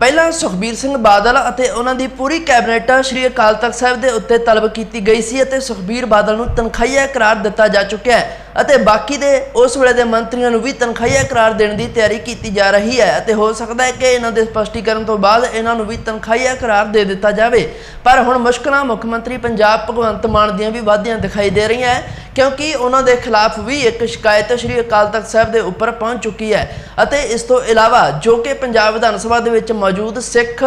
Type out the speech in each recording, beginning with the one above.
ਪਹਿਲਾਂ ਸੁਖਬੀਰ ਸਿੰਘ ਬਾਦਲ ਅਤੇ ਉਹਨਾਂ ਦੀ ਪੂਰੀ ਕੈਬਨਿਟ ਸ੍ਰੀ ਅਕਾਲ ਤਖਤ ਸਾਹਿਬ ਦੇ ਉੱਤੇ ਤਲਬ ਕੀਤੀ ਗਈ ਸੀ ਅਤੇ ਸੁਖਬੀਰ ਬਾਦਲ ਨੂੰ ਤਨਖਾਹੀਆ ਕਰਾਰ ਦਿੱਤਾ ਜਾ ਚੁੱਕਿਆ ਹੈ ਅਤੇ ਬਾਕੀ ਦੇ ਉਸ ਵੇਲੇ ਦੇ ਮੰਤਰੀਆਂ ਨੂੰ ਵੀ ਤਨਖਾਹੀਆ ਕਰਾਰ ਦੇਣ ਦੀ ਤਿਆਰੀ ਕੀਤੀ ਜਾ ਰਹੀ ਹੈ ਅਤੇ ਹੋ ਸਕਦਾ ਹੈ ਕਿ ਇਹਨਾਂ ਦੇ ਸਪਸ਼ਟੀਕਰਨ ਤੋਂ ਬਾਅਦ ਇਹਨਾਂ ਨੂੰ ਵੀ ਤਨਖਾਹੀਆ ਕਰਾਰ ਦੇ ਦਿੱਤਾ ਜਾਵੇ। ਪਰ ਹੁਣ ਮੁਸ਼ਕਲਾਂ ਮੁੱਖ ਮੰਤਰੀ ਪੰਜਾਬ ਭਗਵੰਤ ਮਾਨ ਦੀਆਂ ਵੀ ਵਾਧੀਆਂ ਦਿਖਾਈ ਦੇ ਰਹੀਆਂ ਹੈ। ਕਿਉਂਕਿ ਉਹਨਾਂ ਦੇ ਖਿਲਾਫ ਵੀ ਇੱਕ ਸ਼ਿਕਾਇਤ ਸ੍ਰੀ ਅਕਾਲ ਤਖਤ ਸਾਹਿਬ ਦੇ ਉੱਪਰ ਪਹੁੰਚ ਚੁੱਕੀ ਹੈ ਅਤੇ ਇਸ ਤੋਂ ਇਲਾਵਾ ਜੋ ਕਿ ਪੰਜਾਬ ਵਿਧਾਨ ਸਭਾ ਦੇ ਵਿੱਚ ਮੌਜੂਦ ਸਿੱਖ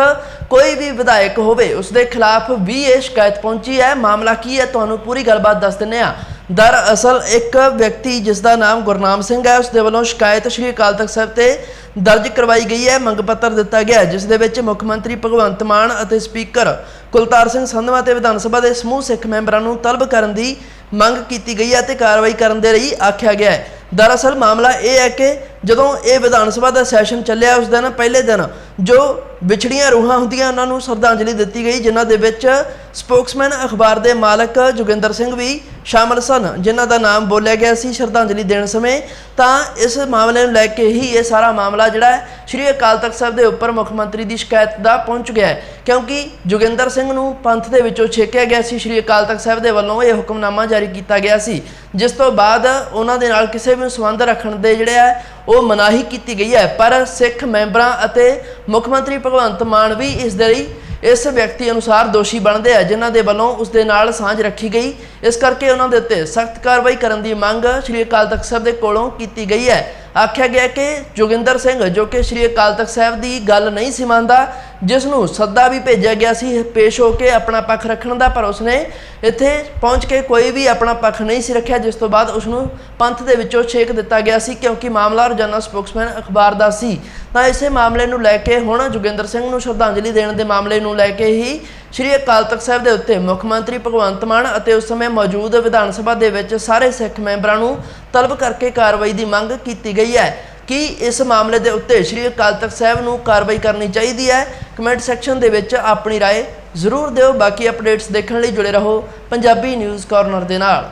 ਕੋਈ ਵੀ ਵਿਧਾਇਕ ਹੋਵੇ, ਉਸ ਦੇ ਖਿਲਾਫ ਵੀ ਇਹ ਸ਼ਿਕਾਇਤ ਪਹੁੰਚੀ ਹੈ। ਮਾਮਲਾ ਕੀ ਹੈ? ਤੁਹਾਨੂੰ ਪੂਰੀ ਗੱਲਬਾਤ ਦੱਸ ਦਿੰਦੇ ਹਾਂ। ਦਰਅਸਲ ਇੱਕ ਵਿਅਕਤੀ ਜਿਸ ਦਾ ਨਾਮ ਗੁਰਨਾਮ ਸਿੰਘ ਹੈ ਉਸ ਦੇ ਵੱਲੋਂ ਸ਼ਿਕਾਇਤ ਸ੍ਰੀ ਅਕਾਲ ਤਖਤ ਸਾਹਿਬ ਤੇ ਦਰਜ ਕਰਵਾਈ ਗਈ ਹੈ। ਮੰਗ ਪੱਤਰ ਦਿੱਤਾ ਗਿਆ ਜਿਸ ਦੇ ਵਿੱਚ ਮੁੱਖ ਮੰਤਰੀ ਭਗਵੰਤ ਮਾਨ ਅਤੇ ਸਪੀਕਰ ਕੁਲਤਾਰ ਸਿੰਘ ਸੰਧਵਾ ਤੇ ਵਿਧਾਨ ਸਭਾ ਦੇ ਸਮੂਹ ਸਿੱਖ ਮੈਂਬਰਾਂ ਨੂੰ ਤਲਬ ਕਰਨ ਦੀ ਮੰਗ ਕੀਤੀ ਗਈ ਹੈ ਤੇ ਕਾਰਵਾਈ ਕਰਨ ਦੇ ਲਈ ਆਖਿਆ ਗਿਆ ਹੈ। ਦਰਅਸਲ ਮਾਮਲਾ ਇਹ ਹੈ ਕਿ ਜਦੋਂ ਇਹ ਵਿਧਾਨ ਸਭਾ ਦਾ ਸੈਸ਼ਨ ਚੱਲਿਆ ਉਸ ਦਿਨ, ਪਹਿਲੇ ਦਿਨ, ਜੋ ਵਿਛੜੀਆਂ ਰੂਹਾਂ ਹੁੰਦੀਆਂ ਉਹਨਾਂ ਨੂੰ ਸ਼ਰਧਾਂਜਲੀ ਦਿੱਤੀ ਗਈ, ਜਿਨ੍ਹਾਂ ਦੇ ਵਿੱਚ ਸਪੋਕਸਮੈਨ ਅਖਬਾਰ ਦੇ ਮਾਲਕ ਜੋਗਿੰਦਰ ਸਿੰਘ ਵੀ ਸ਼ਾਮਲ ਸਨ, ਜਿਨ੍ਹਾਂ ਦਾ ਨਾਮ ਬੋਲਿਆ ਗਿਆ ਸੀ ਸ਼ਰਧਾਂਜਲੀ ਦੇਣ ਸਮੇਂ। ਤਾਂ ਇਸ ਮਾਮਲੇ ਨੂੰ ਲੈ ਕੇ ਹੀ ਇਹ ਸਾਰਾ ਮਾਮਲਾ ਜਿਹੜਾ ਸ਼੍ਰੀ ਅਕਾਲ ਤਖਤ ਸਾਹਿਬ ਦੇ ਉੱਪਰ ਮੁੱਖ ਮੰਤਰੀ ਦੀ ਸ਼ਿਕਾਇਤ ਦਾ ਪਹੁੰਚ ਗਿਆ ਹੈ। ਕਿਉਂਕਿ ਜੋਗਿੰਦਰ ਸਿੰਘ ਨੂੰ ਪੰਥ ਦੇ ਵਿੱਚੋਂ ਛੇਕਿਆ ਗਿਆ ਸੀ, ਸ਼੍ਰੀ ਅਕਾਲ ਤਖਤ ਸਾਹਿਬ ਦੇ ਵੱਲੋਂ ਇਹ ਹੁਕਮਨਾਮਾ ਜਾਰੀ ਕੀਤਾ ਗਿਆ ਸੀ, ਜਿਸ ਤੋਂ ਬਾਅਦ ਉਹਨਾਂ ਦੇ ਨਾਲ ਕਿਸੇ ਵੀ ਸੰਬੰਧ ਰੱਖਣ ਦੇ ਜਿਹੜੇ ਆ ਉਹ ਮਨਾਹੀ ਕੀਤੀ ਗਈ ਹੈ। ਪਰ ਸਿੱਖ ਮੈਂਬਰਾਂ ਅਤੇ ਮੁੱਖ ਮੰਤਰੀ ਭਗਵੰਤ ਮਾਨ ਵੀ ਇਸ ਦੇ ਲਈ ਇਸ ਵਿਅਕਤੀ ਅਨੁਸਾਰ ਦੋਸ਼ੀ ਬਣਦੇ ਆ, ਜਿਨ੍ਹਾਂ ਦੇ ਵੱਲੋਂ ਉਸ ਦੇ ਨਾਲ ਸਾਂਝ ਰੱਖੀ ਗਈ। ਇਸ ਕਰਕੇ ਉਹਨਾਂ ਦੇ ਉੱਤੇ ਸਖਤ ਕਾਰਵਾਈ ਕਰਨ ਦੀ ਮੰਗ ਸ਼੍ਰੀ ਅਕਾਲ ਤਖਤ ਸਾਹਿਬ ਦੇ ਕੋਲੋਂ ਕੀਤੀ ਗਈ ਹੈ। ਆਖਿਆ ਗਿਆ ਕਿ ਜੋਗਿੰਦਰ ਸਿੰਘ, ਜੋ ਕਿ ਸ਼੍ਰੀ ਅਕਾਲ ਤਖਤ ਸਾਹਿਬ ਦੀ ਗੱਲ ਨਹੀਂ ਸੀ ਮੰਨਦਾ ਜਿਸ ਨੂੰ ਸੱਦਾ ਵੀ ਭੇਜਿਆ ਗਿਆ ਸੀ ਪੇਸ਼ ਹੋ ਕੇ ਆਪਣਾ ਪੱਖ ਰੱਖਣ ਦਾ, ਪਰ ਉਸਨੇ ਇੱਥੇ ਪਹੁੰਚ ਕੇ ਕੋਈ ਵੀ ਆਪਣਾ ਪੱਖ ਨਹੀਂ ਸੀ ਰੱਖਿਆ, ਜਿਸ ਤੋਂ ਬਾਅਦ ਉਸ ਨੂੰ ਪੰਥ ਦੇ ਵਿੱਚੋਂ ਛੇਕ ਦਿੱਤਾ ਗਿਆ ਸੀ, ਕਿਉਂਕਿ ਮਾਮਲਾ ਰੋਜ਼ਾਨਾ ਸਪੋਕਸਮੈਨ ਅਖਬਾਰ ਦਾ ਸੀ। ਤਾਂ ਇਸੇ ਮਾਮਲੇ ਨੂੰ ਲੈ ਕੇ ਹੁਣ ਜੋਗਿੰਦਰ ਸਿੰਘ ਨੂੰ ਸ਼ਰਧਾਂਜਲੀ ਦੇਣ ਦੇ ਮਾਮਲੇ ਨੂੰ ਲੈ ਕੇ ਹੀ ਸ਼੍ਰੀ ਅਕਾਲ ਤਖਤ ਸਾਹਿਬ ਦੇ ਉੱਤੇ ਮੁੱਖ ਮੰਤਰੀ ਭਗਵੰਤ ਮਾਨ ਅਤੇ ਉਸ ਸਮੇਂ ਮੌਜੂਦ ਵਿਧਾਨ ਸਭਾ ਦੇ ਵਿੱਚ ਸਾਰੇ ਸਿੱਖ ਮੈਂਬਰਾਂ ਨੂੰ ਤਲਬ ਕਰਕੇ ਕਾਰਵਾਈ ਦੀ ਮੰਗ ਕੀਤੀ ਗਈ ਹੈ। ਕਿ ਇਸ ਮਾਮਲੇ ਦੇ ਉੱਤੇ ਸ਼੍ਰੀ ਅਕਾਲ ਤਖਤ ਸਾਹਿਬ ਨੂੰ ਕਾਰਵਾਈ ਕਰਨੀ ਚਾਹੀਦੀ ਹੈ ਕਮੈਂਟ ਸੈਕਸ਼ਨ ਦੇ ਵਿੱਚ ਆਪਣੀ رائے ਜ਼ਰੂਰ ਦਿਓ ਬਾਕੀ ਅਪਡੇਟਸ ਦੇਖਣ ਲਈ ਜੁੜੇ ਰਹੋ ਪੰਜਾਬੀ ਨਿਊਜ਼ ਕਾਰਨਰ ਦੇ ਨਾਲ